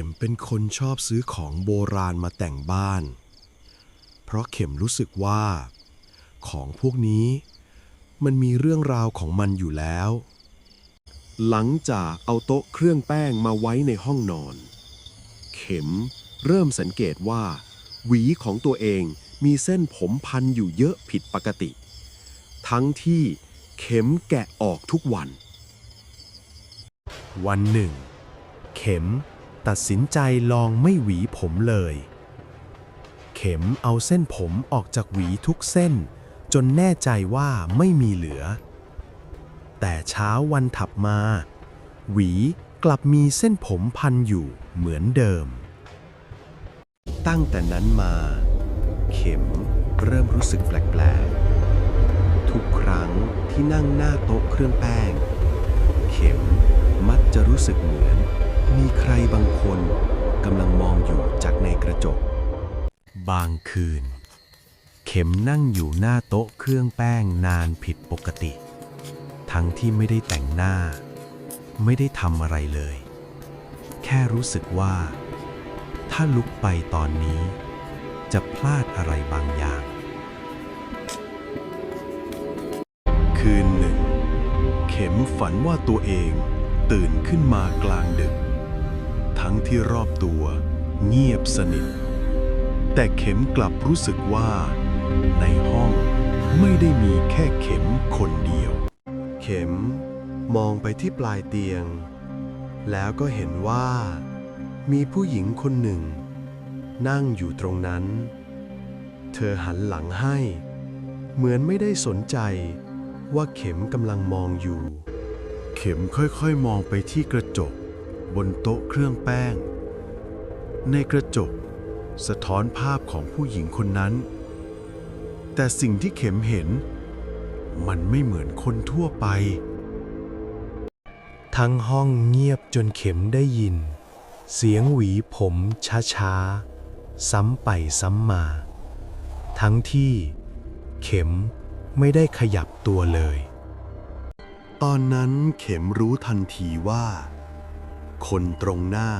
ข็มเป็นคนชอบซื้อของโบราณมาแต่งบ้าน เพราะเข็มรู้สึกว่า ของพวกนี้มันมีเรื่องราวของมันอยู่แล้ว หลังจากเอาโต๊ะเครื่องแป้งมาไว้ในห้องนอน เข็มเริ่มสังเกตว่า หวีของตัวเองมีเส้นผมพันอยู่เยอะผิดปกติ ทั้งที่เข็มแกะออกทุกวัน วันหนึ่ง เข็ม ตัดสินใจลองไม่หวีผมเลย เข็มเอาเส้นผมออกจากหวีทุกเส้น จนแน่ใจว่าไม่มีเหลือ แต่เช้าวันถัดมา หวีกลับมีเส้นผมพันอยู่เหมือนเดิม ตั้งแต่นั้นมา เข็มเริ่มรู้สึกแปลกๆ ทุกครั้งที่นั่งหน้าโต๊ะเครื่องแป้ง เข็มมักจะรู้สึกเหมือน มีใครบางคนกำลังมองอยู่จากในกระจก บางคืน เข็มนั่งอยู่หน้าโต๊ะเครื่องแป้งนานผิดปกติ ทั้งที่ไม่ได้แต่งหน้า ไม่ได้ทำอะไรเลย แค่รู้สึกว่า ถ้าลุกไปตอนนี้ จะพลาดอะไรบางอย่าง คืนหนึ่ง เข็มฝันว่าตัวเองตื่นขึ้นมากลางดึก ทั้งที่รอบตัว เงียบสนิท แต่เข็มกลับรู้สึกว่า ในห้องไม่ได้มีแค่เข็มคนเดียว เข็มมองไปที่ปลายเตียง แล้วก็เห็นว่า มีผู้หญิงคนหนึ่ง นั่งอยู่ตรงนั้น เธอหันหลังให้ เหมือนไม่ได้สนใจว่าเข็มกำลังมองอยู่ เข็มค่อยๆ มองไปที่กระจก บนโต๊ะเครื่องแป้ง ในกระจก สะท้อนภาพของผู้หญิงคนนั้น แต่สิ่งที่เข็มเห็น มันไม่เหมือนคนทั่วไป ทั้งห้องเงียบจนเข็มได้ยิน เสียงหวีผมช้าๆ ซ้ำไปซ้ำมา ทั้งที่เข็มไม่ได้ขยับตัวเลย ตอนนั้นเข็มรู้ทันทีว่า คนตรงหน้า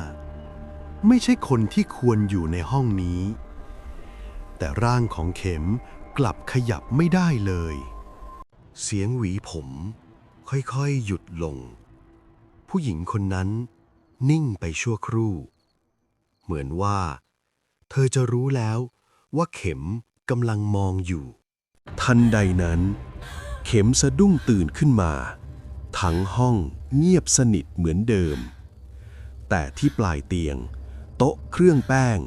ไม่ใช่คนที่ควรอยู่ในห้องนี้ แต่ร่างของเข็มกลับขยับไม่ได้เลย เสียงหวีผมค่อยๆหยุดลง ผู้หญิงคนนั้นนิ่งไปชั่วครู่ เหมือนว่า เธอจะรู้แล้วว่าเข็มกำลังมองอยู่ ทันใดนั้น เข็มสะดุ้งตื่นขึ้นมา ทั้งห้องเงียบสนิทเหมือนเดิม แต่ที่ปลายเตียง โต๊ะเครื่องแป้ง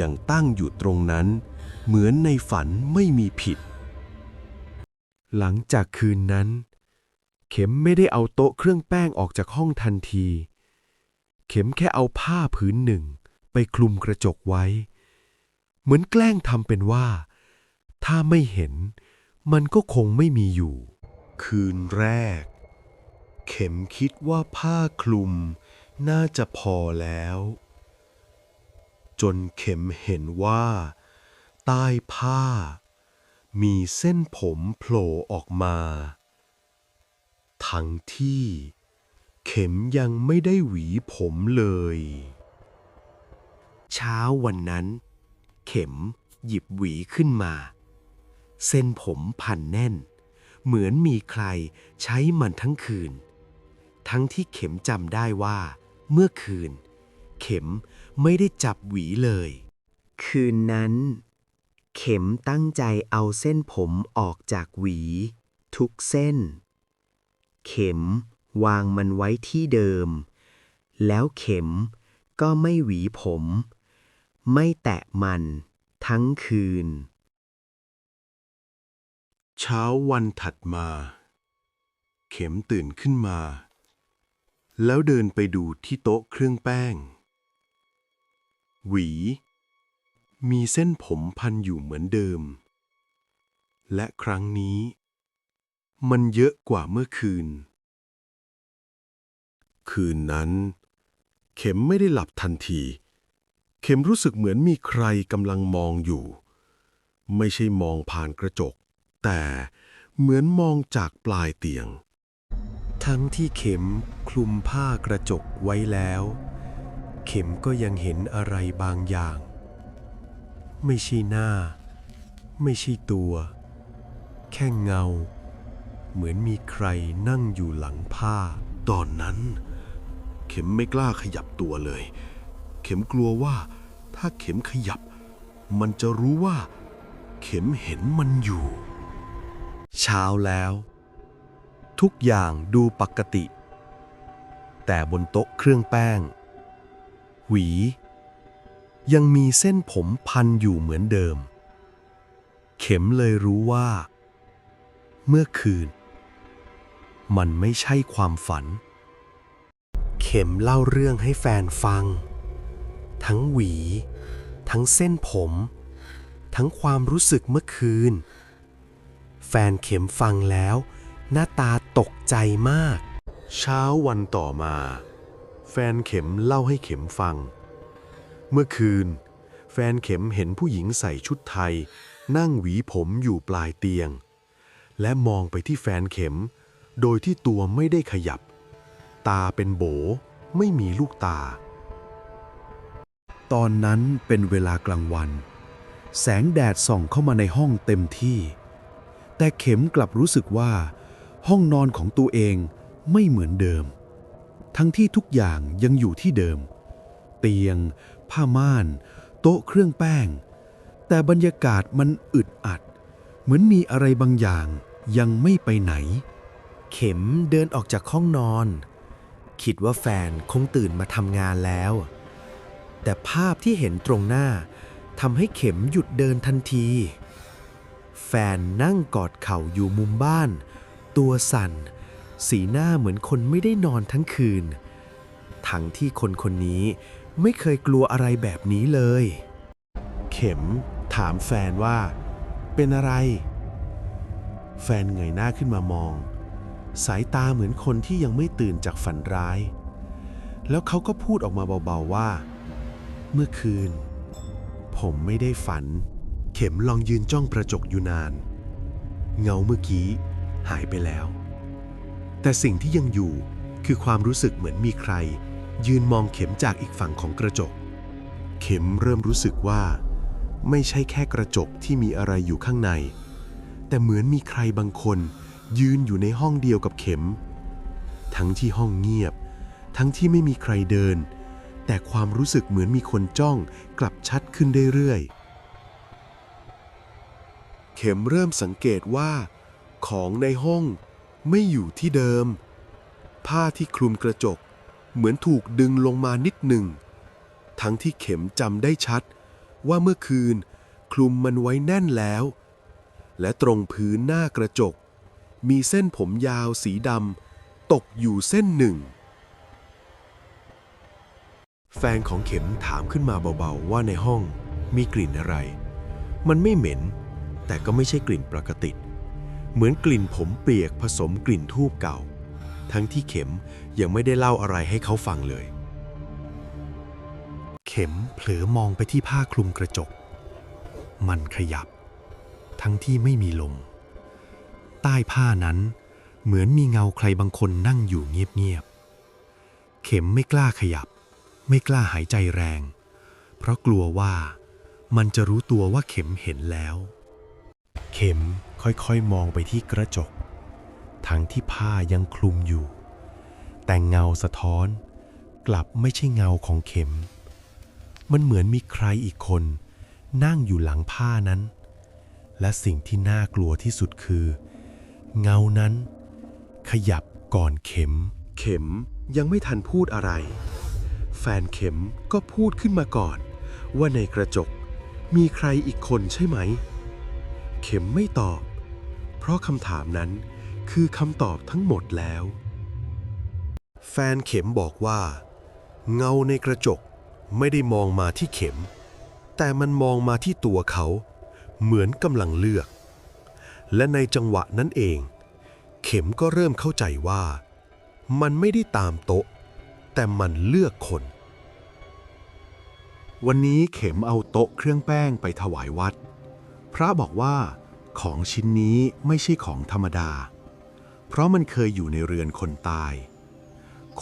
ยังตั้งอยู่ตรงนั้น เหมือนในฝันไม่มีผิด หลังจากคืนนั้น เข็มไม่ได้เอาโต๊ะเครื่องแป้งออกจากห้องทันที เข็มแค่เอาผ้าผืนหนึ่ง ไปคลุมกระจกไว้ เหมือนแกล้งทำเป็นว่า ถ้าไม่เห็น มันก็คงไม่มีอยู่ คืนแรก เข็มคิดว่าผ้าคลุม น่าจะพอแล้ว จนเข็มเห็นว่า ใต้ผ้า มีเส้นผมโผล่ออกมา ทั้งที่ เข็มยังไม่ได้หวีผมเลย เช้าวันนั้น เข็มหยิบหวีขึ้นมา เส้นผมพันแน่น เหมือนมีใครใช้มันทั้งคืน ทั้งที่เข็มจำได้ว่า เมื่อคืน เข็มไม่ได้จับหวีเลย คืนนั้น เข็มตั้งใจเอาเส้นผมออกจากหวี ทุกเส้น เข็มวางมันไว้ที่เดิม แล้วเข็มก็ไม่หวีผม ไม่แตะมันทั้งคืน เช้าวันถัดมา เข็มตื่นขึ้นมา แล้วเดินไปดูที่โต๊ะเครื่องแป้ง หวี มีเส้นผมพันอยู่เหมือนเดิม และครั้งนี้ มันเยอะกว่าเมื่อคืน คืนนั้น เข็มไม่ได้หลับทันที เข็มรู้สึกเหมือนมีใครกำลังมองอยู่ ไม่ใช่มองผ่านกระจก แต่เหมือนมองจากปลายเตียง ทั้งที่เข็มคลุมผ้ากระจกไว้แล้ว เข็มก็ยังเห็นอะไรบางอย่าง ไม่ใช่หน้า ไม่ใช่ตัว แค่เงา เหมือนมีใครนั่งอยู่หลังผ้า ตอนนั้น เข็มไม่กล้าขยับตัวเลย เข็มกลัวว่า ถ้าเข็มขยับ มันจะรู้ว่า เข็มเห็นมันอยู่ เช้าแล้ว ทุกอย่างดูปกติ แต่บนโต๊ะเครื่องแป้ง หวี ยังมีเส้นผมพันอยู่เหมือนเดิม เข็มเลยรู้ว่า เมื่อคืน มันไม่ใช่ความฝัน เข็มเล่าเรื่องให้แฟนฟัง ทั้งหวี ทั้งเส้นผม ทั้งความรู้สึกเมื่อคืน แฟนเข็มฟังแล้ว หน้าตาตกใจมาก เช้าวันต่อมา แฟนเข็มเล่าให้เข็มฟัง เมื่อคืน แฟนเข็มเห็นผู้หญิงใส่ชุดไทย นั่งหวีผมอยู่ปลายเตียง และมองไปที่แฟนเข็ม โดยที่ตัวไม่ได้ขยับ ตาเป็นโบ ไม่มีลูกตา ตอนนั้นเป็นเวลากลางวัน แสงแดดส่องเข้ามาในห้องเต็มที่ แต่เข็มกลับรู้สึกว่า ห้องนอนของตัวเองไม่เหมือนเดิม ทั้งที่ทุกอย่างยังอยู่ที่เดิม เตียง ผ้าม่าน โต๊ะเครื่องแป้ง แต่บรรยากาศมันอึดอัด เหมือนมีอะไรบางอย่างยังไม่ไปไหน เข็มเดินออกจากห้องนอน คิดว่าแฟนคงตื่นมาทำงานแล้ว แต่ภาพที่เห็นตรงหน้าทำให้เข็มหยุดเดินทันที แฟนนั่งกอดเข่าอยู่มุมบ้าน ตัวสั่น สีหน้าเหมือนคนไม่ได้นอนทั้งคืน ทั้งที่คนคนนี้ไม่เคยกลัวอะไรแบบนี้เลย เข็มถามแฟนว่า เป็นอะไร แฟนเงยหน้าขึ้นมามอง สายตาเหมือนคนที่ยังไม่ตื่นจากฝันร้าย แล้วเขาก็พูดออกมาเบาๆว่า เมื่อคืน ผมไม่ได้ฝัน เข็มลองยืนจ้องกระจกอยู่นาน เงาเมื่อกี้ หายไปแล้ว แต่สิ่งที่ยังอยู่คือความรู้สึกเหมือนมีใคร ยืนมองเข็มจากอีกฝั่งของกระจก เข็มเริ่มรู้สึกว่า ไม่ใช่แค่กระจกที่มีอะไรอยู่ข้างใน แต่เหมือนมีใครบางคน ยืนอยู่ในห้องเดียวกับเข็ม ทั้งที่ห้องเงียบ ทั้งที่ไม่มีใครเดิน แต่ความรู้สึกเหมือนมีคนจ้องกลับชัดขึ้นเรื่อยๆ เข็มเริ่มสังเกตว่า ของในห้องไม่อยู่ที่เดิม ผ้าที่คลุมกระจกเหมือนถูกดึงลงมานิดหนึ่ง ทั้งที่เข็มจำได้ชัด ว่าเมื่อคืนคลุมมันไว้แน่นแล้ว และตรงพื้นหน้ากระจก มีเส้นผมยาวสีดำตกอยู่เส้นหนึ่ง แฟนของเข็มถามขึ้นมาเบาๆว่าในห้องมีกลิ่นอะไร มันไม่เหม็น แต่ก็ไม่ใช่กลิ่นปกติ เหมือนกลิ่นผมเปียกผสมกลิ่นทูบเก่า ทั้งที่เข็มยังไม่ได้เล่าอะไรให้เขาฟังเลย เข็มเผลอมองไปที่ผ้าคลุมกระจก มันขยับ ทั้งที่ไม่มีลม ใต้ผ้านั้นเหมือนมีเงาใครบางคนนั่งอยู่เงียบๆ เข็มไม่กล้าขยับ ไม่กล้าหายใจแรง เพราะกลัวว่ามันจะรู้ตัวว่าเข็มเห็นแล้ว เข็มค่อยๆมองไปที่กระจก ทั้งที่ผ้ายังคลุมอยู่ แต่เงาสะท้อนกลับไม่ใช่เงาของเข็ม มันเหมือนมีใครอีกคน นั่งอยู่หลังผ้านั้น และสิ่งที่น่ากลัวที่สุดคือ เงานั้น ขยับก่อนเข็ม เข็มยังไม่ทันพูดอะไร แฟนเข็มก็พูดขึ้นมาก่อน ว่าในกระจกมีใครอีกคนใช่ไหม เข็มไม่ตอบ เพราะคำถามนั้นคือคำตอบทั้งหมดแล้ว แฟนเข็มบอกว่า เงาในกระจกไม่ได้มองมาที่เข็ม แต่มันมองมาที่ตัวเขา เหมือนกำลังเลือก และในจังหวะนั้นเอง เข็มก็เริ่มเข้าใจว่า มันไม่ได้ตามโต๊ะ แต่มันเลือกคน วันนี้เข็มเอาโต๊ะเครื่องแป้งไปถวายวัด พระบอกว่า ของชิ้นนี้ไม่ใช่ของธรรมดา เพราะมันเคยอยู่ในเรือนคนตาย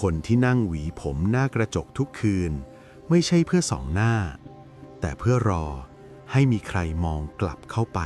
คนที่นั่งหวีผมหน้ากระจกทุกคืน ไม่ใช่เพื่อสองหน้า แต่เพื่อรอให้มีใครมองกลับเข้าไป